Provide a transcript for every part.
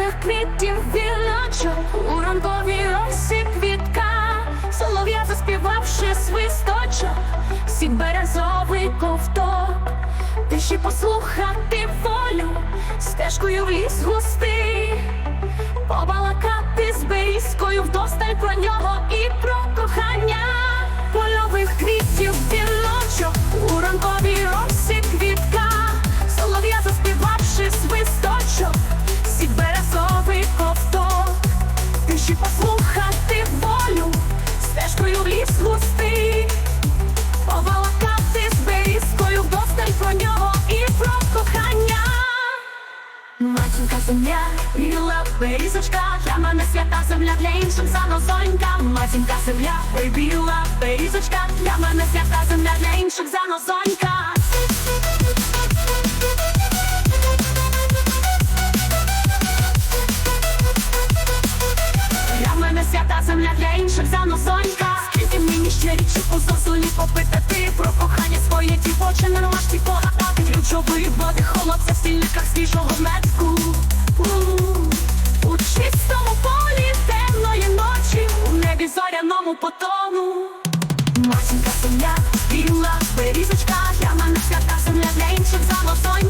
польових квітів віночок, у ранковій росі квітка, солов'я заспівавши свисточок, сік березовий ковток, тиші послухати волю, стежкою в ліс густий, побалакати з берізкою вдосталь про нього і про кохання, польових квітів віночок, у ранковій росі послухати волю, стежкою в ліс густий, побалакати з берізкою вдосталь про нього і про кохання. Земля, біла берізочка, для мене свята земля, для інших занозонька. Матінка земля, біла берізочка, для мене свята земля, для інших занозонька. Свята земля, для інших занозонька. Скільки мені ще річок у зозулі попитати про кохання своє дівоче, не можеш погадати ключової води, холодця в стільниках свіжого метку. У, чистому полі темної ночі, у небі зоряному потону. Матінка земля, біла берізочка, для мене свята земля, для інших занозонька.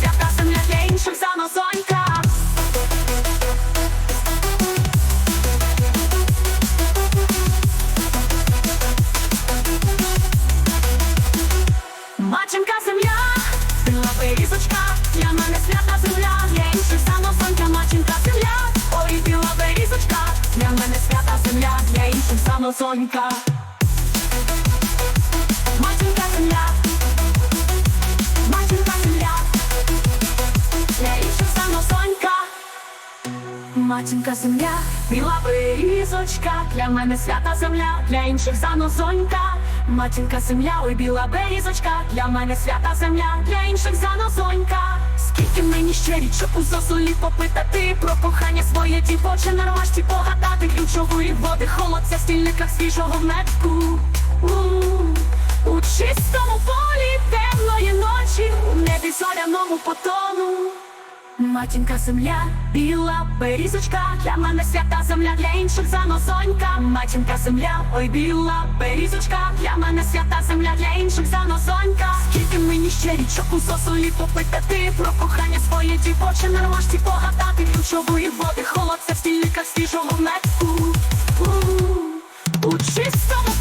Свята земля, для інших занозонька. Матінка земля, біла берізочка, для мене свята земля, для інших самосонька, матінка земля, ой, біла берізочка, для мене свята земля, для інших самосонька. Матінка земля, Матінка земля, біла берізочка, для мене свята земля, для інших занозонька. Матінка земля, ой, біла берізочка, для мене свята земля, для інших занозонька. Скільки мені ще річок у зозулі попитати про кохання своє дівоче на ромашці погадати ключової води, холодця в стільниках свіжого метку. У, чистому полі темної ночі, у небі зоряному потону. Матінка земля, біла берізочка, для мене свята земля, для інших занозонька. Матінка земля, ой, біла берізочка, для мене свята земля, для інших занозонька. Скільки мені ще річок у сосолі попитати про кохання своє дівоче на ромашці погадати ключової води, холодця в стільниках свіжого метку. У чистому